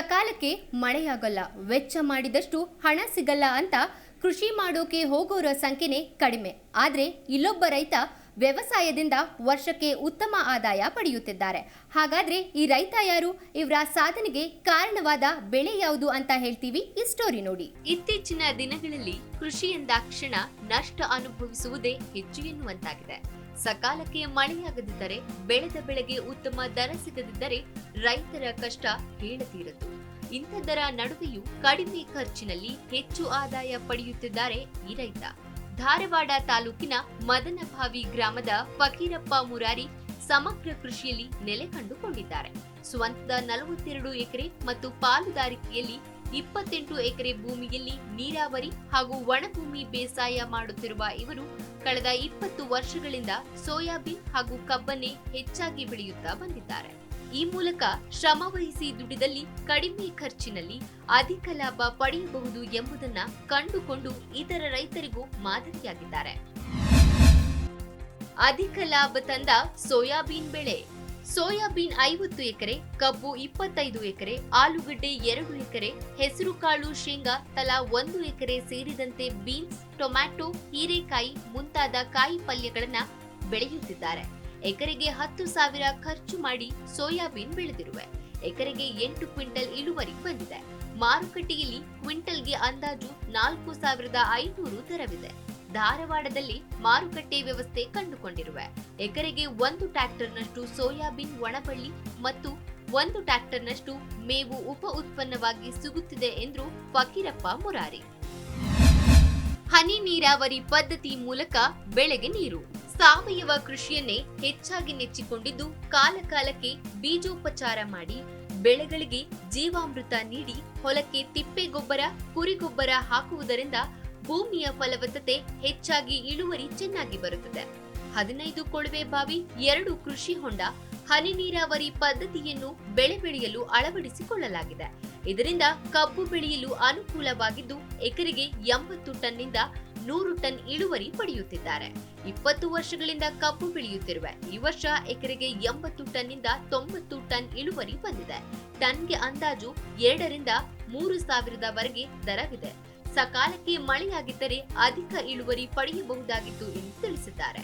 ಸಕಾಲಕ್ಕೆ ಮಳೆಯಾಗಲ್ಲ. ವೆಚ್ಚ ಮಾಡಿದಷ್ಟು ಹಣ ಸಿಗಲ್ಲ ಅಂತ ಕೃಷಿ ಮಾಡೋಕೆ ಹೋಗೋರ ಸಂಖ್ಯೆನೇ ಕಡಿಮೆ. ಆದರೆ ಇಲ್ಲೊಬ್ಬ ರೈತ ವ್ಯವಸಾಯದಿಂದ ವರ್ಷಕ್ಕೆ ಉತ್ತಮ ಆದಾಯ ಪಡೆಯುತ್ತಿದ್ದಾರೆ. ಹಾಗಾದ್ರೆ ಈ ರೈತ ಯಾರು? ಇವರ ಸಾಧನೆಗೆ ಕಾರಣವಾದ ಬೆಳೆ ಯಾವುದು ಅಂತ ಹೇಳ್ತೀವಿ ಈ ಸ್ಟೋರಿ ನೋಡಿ. ಇತ್ತೀಚಿನ ದಿನಗಳಲ್ಲಿ ಕೃಷಿ ಎಂದಾಕ್ಷಣ ನಷ್ಟ ಅನುಭವಿಸುವುದೇ ಹೆಚ್ಚು ಎನ್ನುವಂತಾಗಿದೆ. ಸಕಾಲಕ್ಕೆ ಮಳೆಯಾಗದಿದ್ದರೆ, ಬೆಳೆದ ಬೆಳೆಗೆ ಉತ್ತಮ ದರ ಸಿಗದಿದ್ದರೆ ರೈತರ ಕಷ್ಟ ಹೇಳತೀರದು. ಇಂಥದರ ನಡುವೆಯೂ ಕಡಿಮೆ ಖರ್ಚಿನಲ್ಲಿ ಹೆಚ್ಚು ಆದಾಯ ಪಡೆಯುತ್ತಿದ್ದಾರೆ ಈ ರೈತ. ಧಾರವಾಡ ತಾಲೂಕಿನ ಮದನಭಾವಿ ಗ್ರಾಮದ ಫಕೀರಪ್ಪ ಮುರಾರಿ ಸಮಗ್ರ ಕೃಷಿಯಲ್ಲಿ ನೆಲೆ ಕಂಡುಕೊಂಡಿದ್ದಾರೆ. ಸ್ವಂತದ ನಲವತ್ತೆರಡು ಎಕರೆ ಮತ್ತು ಪಾಲುದಾರಿಕೆಯಲ್ಲಿ ಇಪ್ಪತ್ತೆಂಟು ಎಕರೆ ಭೂಮಿಯಲ್ಲಿ ನೀರಾವರಿ ಹಾಗೂ ಒಣಭೂಮಿ ಬೇಸಾಯ ಮಾಡುತ್ತಿರುವ ಇವರು ಕಳೆದ ಇಪ್ಪತ್ತು ವರ್ಷಗಳಿಂದ ಸೋಯಾಬೀನ್ ಹಾಗೂ ಕಬ್ಬನ್ನೇ ಹೆಚ್ಚಾಗಿ ಬೆಳೆಯುತ್ತಾ ಬಂದಿದ್ದಾರೆ. ಈ ಮೂಲಕ ಶ್ರಮವಹಿಸಿ ದುಡಿದಲ್ಲಿ ಕಡಿಮೆ ಖರ್ಚಿನಲ್ಲಿ ಅಧಿಕ ಲಾಭ ಪಡೆಯಬಹುದು ಎಂಬುದನ್ನ ಕಂಡುಕೊಂಡು ಇತರ ರೈತರಿಗೂ ಮಾದರಿಯಾಗಿದ್ದಾರೆ. ಅಧಿಕ ಲಾಭ ತಂದ ಸೋಯಾಬೀನ್ ಬೆಳೆ. ಸೋಯಾಬೀನ್ ಐವತ್ತು ಎಕರೆ, ಕಬ್ಬು ಇಪ್ಪತ್ತೈದು ಎಕರೆ, ಆಲೂಗಡ್ಡೆ ಎರಡು ಎಕರೆ ಹೆಸರುಕಾಳು ಶೇಂಗಾ ತಲಾ ಒಂದು ಎಕರೆ ಸೇರಿದಂತೆ ಬೀನ್ಸ್, ಟೊಮ್ಯಾಟೊ, ಹೀರೆಕಾಯಿ ಮುಂತಾದ ಕಾಯಿ ಪಲ್ಯಗಳನ್ನು ಬೆಳೆಯುತ್ತಿದ್ದಾರೆ. ಎಕರೆಗೆ ಹತ್ತು ಸಾವಿರ ಖರ್ಚು ಮಾಡಿ ಸೋಯಾಬೀನ್ ಬೆಳೆದಿರುವೆ. ಎಕರೆಗೆ ಎಂಟು ಕ್ವಿಂಟಲ್ ಇಳುವರಿ ಬಂದಿದೆ. ಮಾರುಕಟ್ಟೆಯಲ್ಲಿ ಕ್ವಿಂಟಲ್ಗೆ ಅಂದಾಜು ನಾಲ್ಕು ಸಾವಿರದ ಐನೂರು ದರವಿದೆ. ಧಾರವಾಡದಲ್ಲಿ ಮಾರುಕಟ್ಟೆ ವ್ಯವಸ್ಥೆ ಕಂಡುಕೊಂಡಿರುವೆ. ಎಕರೆಗೆ ಒಂದು ಟ್ರ್ಯಾಕ್ಟರ್ನಷ್ಟು ಸೋಯಾಬೀನ್ ಒಣಬಳ್ಳಿ ಮತ್ತು ಒಂದು ಟ್ರ್ಯಾಕ್ಟರ್ನಷ್ಟು ಮೇವು ಉಪ ಉತ್ಪನ್ನವಾಗಿ ಸಿಗುತ್ತಿದೆ ಎಂದು ಫಕೀರಪ್ಪ ಮುರಾರಿ. ಹನಿ ನೀರಾವರಿ ಪದ್ಧತಿ ಮೂಲಕ ಬೆಳೆಗೆ ನೀರು. ಸಾವಯವ ಕೃಷಿಯನ್ನೇ ಹೆಚ್ಚಾಗಿ ನೆಚ್ಚಿಕೊಂಡಿದ್ದು ಕಾಲಕಾಲಕ್ಕೆ ಬೀಜೋಪಚಾರ ಮಾಡಿ ಬೆಳೆಗಳಿಗೆ ಜೀವಾಮೃತ ನೀಡಿ ಹೊಲಕ್ಕೆ ತಿಪ್ಪೆ ಗೊಬ್ಬರ, ಕುರಿ ಗೊಬ್ಬರ ಹಾಕುವುದರಿಂದ ಭೂಮಿಯ ಫಲವತ್ತತೆ ಹೆಚ್ಚಾಗಿ ಇಳುವರಿ ಚೆನ್ನಾಗಿ ಬರುತ್ತದೆ. ಹದಿನೈದು ಕೊಳವೆ ಬಾವಿ, ಎರಡು ಕೃಷಿ ಹೊಂಡ ಹನಿ ನೀರಾವರಿ ಪದ್ಧತಿಯನ್ನು ಬೆಳೆ ಬೆಳೆಯಲು ಅಳವಡಿಸಿಕೊಳ್ಳಲಾಗಿದೆ. ಇದರಿಂದ ಕಬ್ಬು ಬೆಳೆಯಲು ಅನುಕೂಲವಾಗಿದ್ದು, ಎಕರೆಗೆ ಎಂಬತ್ತು ಟನ್ನಿಂದ ನೂರು ಟನ್ ಇಳುವರಿ ಪಡೆಯುತ್ತಿದ್ದಾರೆ. ಇಪ್ಪತ್ತು ವರ್ಷಗಳಿಂದ ಕಬ್ಬು ಬೆಳೆಯುತ್ತಿರುವ ಈ ವರ್ಷ ಎಕರೆಗೆ ಎಂಬತ್ತು ಟನ್ನಿಂದ ತೊಂಬತ್ತು ಟನ್ ಇಳುವರಿ ಬಂದಿದೆ. ಟನ್ಗೆ ಅಂದಾಜು ಎರಡರಿಂದ ಮೂರು ಸಾವಿರದವರೆಗೆ ದರವಿದೆ. ಸಕಾಲಕ್ಕೆ ಮಳೆಯಾಗಿದ್ದರೆ ಅಧಿಕ ಇಳುವರಿ ಪಡೆಯಬಹುದಾಗಿತ್ತು ಎಂದು ತಿಳಿಸಿದ್ದಾರೆ.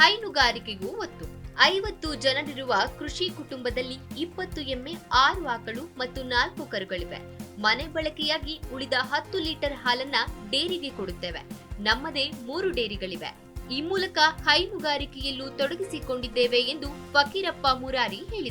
ಹೈನುಗಾರಿಕೆಗೂ ಒತ್ತು. ಐವತ್ತು ಜನರಿರುವ ಕೃಷಿ ಕುಟುಂಬದಲ್ಲಿ ಇಪ್ಪತ್ತು ಎಮ್ಮೆ ಆರು ಆಕಳು ಮತ್ತು ನಾಲ್ಕು ಕರುಗಳಿವೆ. ಮನೆ ಬಳಕೆಯಾಗಿ ಉಳಿದ ಹತ್ತು ಲೀಟರ್ ಹಾಲನ್ನ ಡೇರಿಗೆ ಕೊಡುತ್ತೇವೆ. ನಮ್ಮದೇ ಮೂರು ಡೇರಿಗಳಿವೆ. ಈ ಮೂಲಕ ಹೈನುಗಾರಿಕೆಯಲ್ಲೂ ತೊಡಗಿಸಿಕೊಂಡಿದ್ದೇವೆ ಎಂದು ಫಕೀರಪ್ಪ ಮುರಾರಿ ಹೇಳಿದರು.